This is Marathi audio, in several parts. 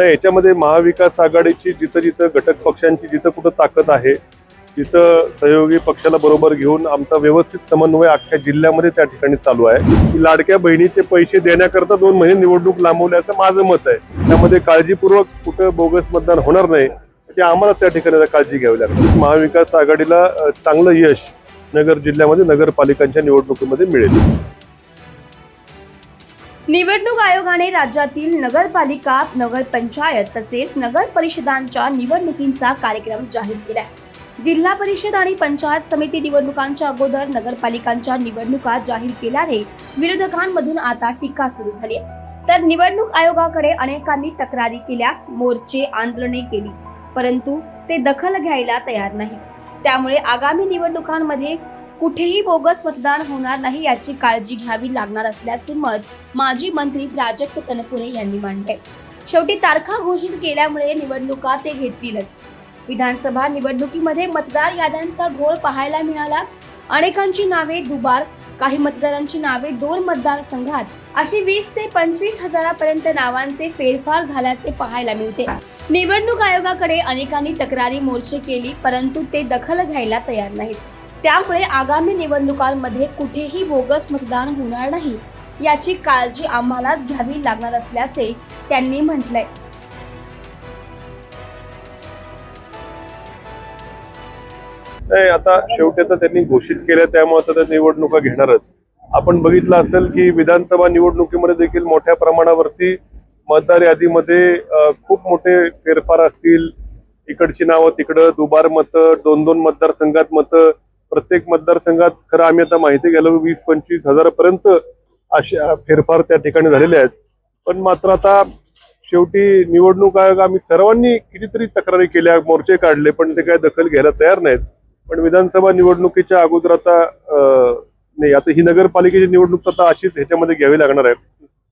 तर याच्यामध्ये महाविकास आघाडीची जिथं जिथं घटक पक्षांची जिथं कुठं ताकद आहे तिथं सहयोगी पक्षाला बरोबर घेऊन आमचा व्यवस्थित समन्वय अख्ख्या जिल्ह्यामध्ये त्या ठिकाणी चालू आहे. की लाडक्या बहिणीचे पैसे देण्याकरता दोन महिने निवडणूक लांबवल्याचं माझं मत आहे. त्यामध्ये काळजीपूर्वक कुठं बोगस मतदान होणार नाही त्याची आम्हाला त्या ठिकाणी काळजी घ्यावी लागते. महाविकास आघाडीला चांगलं यश नगर जिल्ह्यामध्ये नगरपालिकांच्या निवडणुकीमध्ये मिळेल. निवडणूक आयोगाने राज्यातील नगरपालिका नगरपंचायत तसेच नगर परिषदांच्या निवडणुकींचा कार्यक्रम जाहीर केला जिल्हा परिषद आणि पंचायत समिती निवडणुकांच्या अगोदर नगरपालिकांच्या निवडणुका जाहीर केल्याने विरोधकांमधून आता टीका सुरू झाली आहे. तर निवडणूक आयोगाकडे अनेकांनी तक्रारी केल्या मोर्चे आंदोलने केली परंतु ते दखल घ्यायला तयार नाही. त्यामुळे आगामी निवडणुकांमध्ये कुठेही बोगस मतदान होणार नाही याची काळजी घ्यावी लागणार असल्याचे मत माजी मंत्री प्राजक्त तनपुरे यांनी मांडले. शेवटी तारखा घोषित केल्यामुळे निवडणुका ते घेतीलच. विधानसभा निवडणुकीमध्ये मतदार याद्यांचा घोळ पाहायला मिळाला. अनेकांची नावे दुबार काही मतदारांची नावे दोन मतदारसंघात. अशी वीस ते पंचवीस हजारापर्यंत नावांचे फेरफार झाल्याचे पाहायला मिळते. निवडणूक आयोगाकडे अनेकांनी तक्रारी मोर्चे केली परंतु ते दखल घ्यायला तयार नाहीत. त्यामुळे आगामी निवडणुकांमध्ये कुठेही बोगस मतदान होणार नाही याची काळजी आम्हालाच घ्यावी लागणार असल्याचे त्यांनी म्हटलंय. नाही आता शेवटी तर त्यांनी घोषित केल्या त्यामुळे आता त्या निवडणुका घेणारच. आपण बघितलं असेल की विधानसभा निवडणुकीमध्ये देखील मोठ्या प्रमाणावरती मतदार यादीमध्ये खूप मोठे फेरफार असतील. इकडची नावं तिकडं दुबार मतं दोन दोन मतदारसंघात मतं प्रत्येक मतदारसंघात खरं आम्ही आता माहिती गेलो वीस पंचवीस हजारापर्यंत अशा फेरफार त्या ठिकाणी झालेले आहेत. पण मात्र आता शेवटी निवडणूक आयोग आम्ही सर्वांनी कितीतरी तक्रारी केल्या मोर्चे काढले पण ते काय दखल घ्यायला तयार नाहीत. पण विधानसभा निवडणुकीच्या अगोदर आता नाही आता ही नगरपालिकेची निवडणूक आता अशीच ह्याच्यामध्ये घ्यावी लागणार आहे.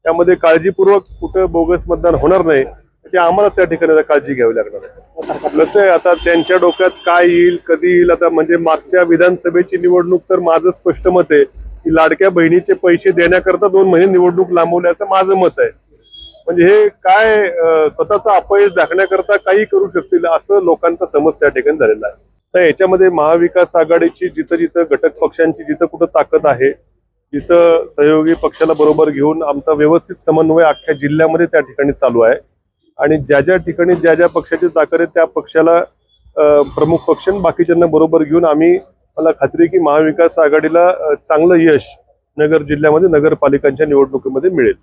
त्यामध्ये काळजीपूर्वक कुठं बोगस मतदान होणार नाही. त्याची आम्हालाच त्या ठिकाणी काळजी घ्यावी लागणार आहे. कसं आता त्यांच्या डोक्यात काय येईल कधी येईल आता म्हणजे मागच्या विधानसभेची निवडणूक तर माझं स्पष्ट मत आहे की लाडक्या बहिणीचे पैसे देण्याकरता दोन महिने निवडणूक लांबवल्याचं माझं मत आहे. म्हणजे हे काय स्वतःचा अपयश दाखण्याकरता काही करू शकतील असं लोकांचा समज त्या ठिकाणी झालेला आहे. तर याच्यामध्ये महाविकास आघाडीची जिथं जिथं घटक पक्षांची जिथं कुठं ताकद आहे जिथं सहयोगी पक्षाला बरोबर घेऊन आमचा व्यवस्थित समन्वय अख्ख्या जिल्ह्यामध्ये त्या ठिकाणी चालू आहे. आणि ज्या ज्या ठिकाणी ज्या ज्या पक्षाची ताकद आहे त्या पक्षाला प्रमुख पक्ष बाकीच्यांना बरोबर घेऊन आम्ही मला खात्री आहे की महाविकास आघाडीला चांगलं यश नगर जिल्ह्यामध्ये नगरपालिकांच्या निवडणुकीमध्ये मिळेल.